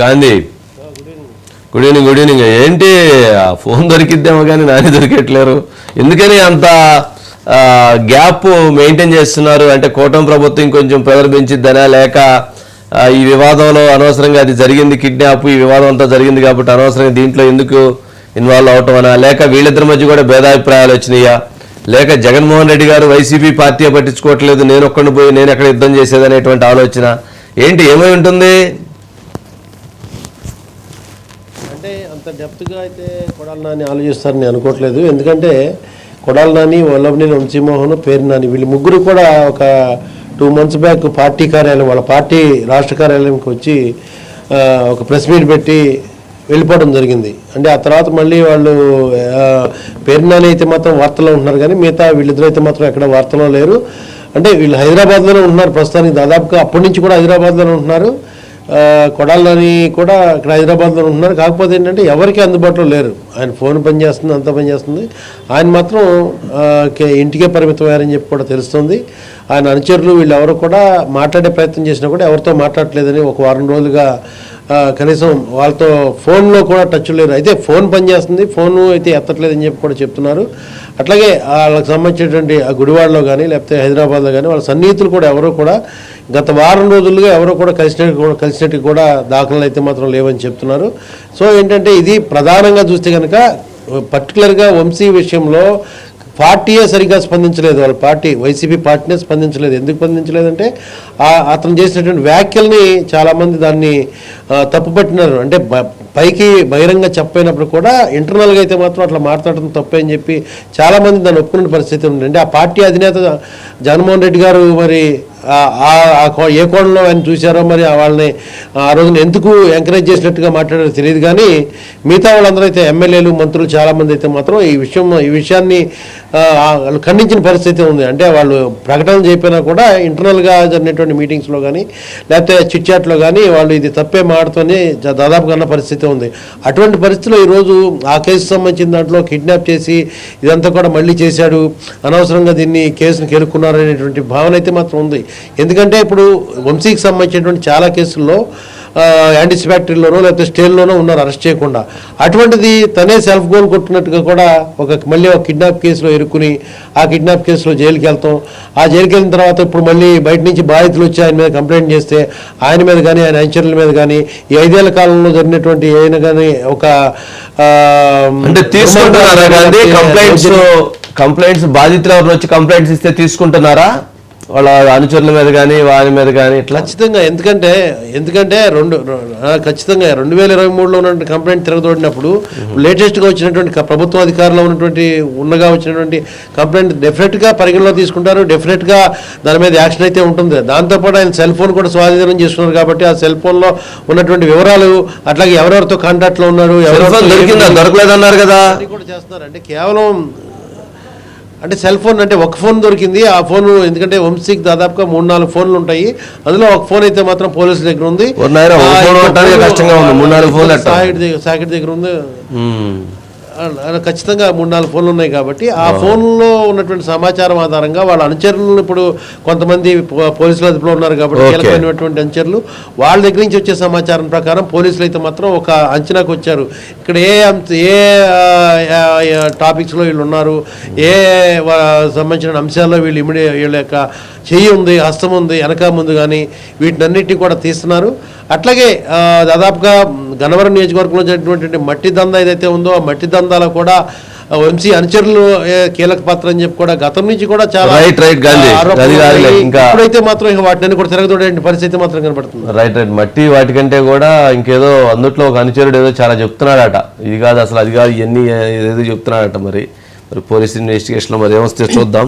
Gandhi good evening good evening ఏంటి ఆ phone దొరికిద్దేమో కానీ నాని దొరికెట్లేరు. ఎందుకని అంత గ్యాప్ మెయింటైన్ చేస్తున్నారు? అంటే కూటమి ప్రభుత్వం ఇంకొంచెం ప్రెజర్ పెంచిద్దనా లేక ఈ వివాదంలో అనవసరంగా అది జరిగింది కిడ్నాప్ ఈ వివాదం అంతా జరిగింది కాబట్టి అనవసరంగా దీంట్లో ఎందుకు ఇన్వాల్వ్ అవటం అనా లేక వీళ్ళిద్దరి మధ్య కూడా భేదాభిప్రాయాలు వచ్చినాయా? లేక జగన్మోహన్ రెడ్డి గారు వైసీపీ పార్టీ పట్టించుకోవట్లేదు నేను ఒక్కడిని పోయి నేను ఎక్కడ యుద్ధం చేసేదనేటువంటి ఆలోచన. ఏంటి ఏమై ఉంటుంది? అంటే అంత డెప్త్గా అయితే కొడాలి నాని ఆలోచిస్తారని నేను అనుకోవట్లేదు. ఎందుకంటే కొడాలి నాని వల్లభనేని వంశీమోహన్ పేరు నాని వీళ్ళు ముగ్గురు కూడా ఒక టూ మంత్స్ బ్యాక్ పార్టీ కార్యాలయం వాళ్ళ పార్టీ రాష్ట్ర కార్యాలయంకి వచ్చి ఒక ప్రెస్ మీట్ పెట్టి వెళ్ళిపోవడం జరిగింది. అంటే ఆ తర్వాత మళ్ళీ వాళ్ళు ఆ, అయితే మాత్రం వార్తలో ఉంటున్నారు కానీ మిగతా వీళ్ళిద్దరు అయితే మాత్రం ఎక్కడ వార్తలో లేరు. అంటే వీళ్ళు హైదరాబాద్లోనే ఉంటున్నారు ప్రస్తుతానికి. దాదాపుగా అప్పటి నుంచి కూడా హైదరాబాద్లోనే ఉంటున్నారు. కొడాలని కూడా ఇక్కడ హైదరాబాద్లో ఉంటున్నారు. కాకపోతే ఏంటంటే ఎవరికి అందుబాటులో లేరు. ఆయన ఫోన్ పనిచేస్తుంది అంతా పనిచేస్తుంది ఆయన మాత్రం ఇంటికే పరిమితమయ్యారని చెప్పి కూడా తెలుస్తుంది. ఆయన అనుచరులు వీళ్ళు ఎవరు కూడా మాట్లాడే ప్రయత్నం చేసినా కూడా ఎవరితో మాట్లాడట్లేదని ఒక వారం రోజులుగా కనీసం వాళ్ళతో ఫోన్లో కూడా టచ్ లేరు. అయితే ఫోన్ పనిచేస్తుంది ఫోన్ అయితే ఎత్తట్లేదని చెప్పి కూడా చెప్తున్నారు. అట్లాగే వాళ్ళకి సంబంధించినటువంటి ఆ గుడివాడలో కానీ లేకపోతే హైదరాబాద్లో కానీ వాళ్ళ సన్నిహితులు కూడా ఎవరో కూడా గత వారం రోజులుగా ఎవరో కూడా కలిసినట్టు కూడా కలిసినట్టు కూడా దాఖలు అయితే మాత్రం లేవని చెప్తున్నారు. సో ఏంటంటే ఇది ప్రధానంగా చూస్తే కనుక పర్టికులర్గా వంశీ విషయంలో పార్టీయే సరిగ్గా స్పందించలేదు. వాళ్ళ పార్టీ వైసీపీ పార్టీనే స్పందించలేదు. ఎందుకు స్పందించలేదంటే అతను చేసినటువంటి వ్యాఖ్యల్ని చాలామంది దాన్ని తప్పుపట్టినారు. అంటే పైకి బహిరంగ చెప్పైనప్పుడు కూడా ఇంటర్నల్గా అయితే మాత్రం అట్లా మాట్లాడటం తప్పే అని చెప్పి చాలామంది దాన్ని ఒప్పుకునే పరిస్థితి ఉందండి. ఆ పార్టీ అధినేత జగన్మోహన్ రెడ్డి గారు మరి ఏ కోణంలో ఆయన చూశారో మరి ఆ వాళ్ళని ఆ రోజున ఎందుకు ఎంకరేజ్ చేసినట్టుగా మాట్లాడారో తెలియదు కానీ మిగతా వాళ్ళందరూ అయితే ఎమ్మెల్యేలు మంత్రులు చాలామంది అయితే మాత్రం ఈ విషయం ఈ విషయాన్ని వాళ్ళు ఖండించిన పరిస్థితి ఉంది. అంటే వాళ్ళు ప్రకటన చెప్పినా కూడా ఇంటర్నల్గా జరిగినటువంటి మీటింగ్స్లో కానీ లేకపోతే చిట్ చాట్లో కానీ వాళ్ళు ఇది తప్పే మాడుతూనే దాదాపుగా అన్న పరిస్థితి ఉంది. అటువంటి పరిస్థితిలో ఈరోజు ఆ కేసు సంబంధించిన దాంట్లో కిడ్నాప్ చేసి ఇదంతా కూడా మళ్ళీ చేశాడు అనవసరంగా దీన్ని కేసును కేరుకున్నారనేటువంటి భావన అయితే మాత్రం ఉంది. ఎందుకంటే ఇప్పుడు వంశీకి సంబంధించినటువంటి చాలా కేసుల్లో యాంటిసిపాక్టరీలోనో లేకపోతే స్టేల్లోనో ఉన్నారు అరెస్ట్ చేయకుండా. అటువంటిది తనే సెల్ఫ్ గోల్ కొట్టినట్టుగా కూడా ఒక మళ్ళీ ఒక కిడ్నాప్ కేసులో ఇరుక్కుని ఆ కిడ్నాప్ కేసులో జైలుకి వెళ్తాం. ఆ జైలుకి వెళ్ళిన తర్వాత ఇప్పుడు మళ్ళీ బయట నుంచి బాధితులు వచ్చి ఆయన మీద కంప్లైంట్ చేస్తే ఆయన మీద కానీ ఆయన అంచనల మీద కానీ ఈ ఐదేళ్ళ కాలంలో జరిగినటువంటి ఏదైనా కానీ ఒక అంటే తీసుకుంటున్నారా కంప్లైంట్స్ కంప్లైంట్స్ బాధితులు ఎవరు వచ్చి కంప్లైంట్స్ ఇస్తే తీసుకుంటున్నారా? వాళ్ళ అనుచరుల మీద కానీ వారి మీద కానీ ఇట్లా ఖచ్చితంగా. ఎందుకంటే ఎందుకంటే రెండు ఖచ్చితంగా రెండు వేల ఇరవై మూడులో ఉన్నటువంటి కంప్లైంట్ తిరగదోడినప్పుడు లేటెస్ట్గా వచ్చినటువంటి ప్రభుత్వ అధికారంలో ఉన్నటువంటి ఉన్నగా వచ్చినటువంటి కంప్లైంట్ డెఫినెట్గా పరిగణలో తీసుకుంటారు. డెఫినెట్గా దాని మీద యాక్షన్ అయితే ఉంటుంది. దాంతోపాటు ఆయన సెల్ ఫోన్ కూడా స్వాధీనం చేసుకున్నారు కాబట్టి ఆ సెల్ ఫోన్లో ఉన్నటువంటి వివరాలు అట్లాగే ఎవరెవరితో కాంటాక్ట్లో ఉన్నారు దొరికిందా? దొరకలేదన్నారు కదా. కూడా చేస్తున్నారు అంటే కేవలం అంటే సెల్ ఫోన్ అంటే ఒక ఫోన్ దొరికింది ఆ ఫోన్ ఎందుకంటే వంశీకి దాదాపుగా మూడు నాలుగు ఫోన్లు ఉంటాయి. అందులో ఒక ఫోన్ అయితే మాత్రం పోలీసుల దగ్గర ఉంది? సాకిట్ దగ్గర ఉంది. ఖచ్చితంగా మూడు నాలుగు ఫోన్లు ఉన్నాయి కాబట్టి ఆ ఫోన్లో ఉన్నటువంటి సమాచారం ఆధారంగా వాళ్ళ అనుచరులు ఇప్పుడు కొంతమంది పోలీసుల అదుపులో ఉన్నారు కాబట్టి. కీలకమైనటువంటి అనుచరులు. వాళ్ళ దగ్గర నుంచి వచ్చే సమాచారం ప్రకారం పోలీసులు అయితే మాత్రం ఒక అంచనాకు వచ్చారు. ఇక్కడ ఏ అంశ ఏ టాపిక్స్లో వీళ్ళు ఉన్నారు? ఏ సంబంధించిన అంశాల్లో వీళ్ళు ఇమిడి వీళ్ళ యొక్క చెయ్యి ఉంది హస్తం ఉంది వెనక ముందు కానీ వీటినన్నిటిని కూడా తీస్తున్నారు. అట్లాగే దాదాపుగా గన్నవరం నియోజకవర్గంలో జరిగినటువంటి మట్టి దందా ఏదైతే ఉందో ఆ మట్టి దందాలో కూడా వంశీ అనుచరులు కీలక పాత్ర అని చెప్పి కూడా గతం నుంచి కూడా చాలా రైట్, రైట్, ఇప్పుడైతే మాత్రం ఇక వాటిని కూడా తిరగదోడే పరిస్థితి మాత్రం కనబడుతుంది. రైట్ రైట్ మట్టి వాటికంటే కూడా ఇంకేదో అందుట్లో ఒక అనుచరుడు ఏదో చాలా చెప్తున్నాడట. ఇది కాదు అసలు అది కాదు ఇవన్నీ ఏదో చెప్తున్నాడట మరి. మరి పోలీస్ ఇన్వెస్టిగేషన్లో మరి ఏమొస్తే చూద్దాం.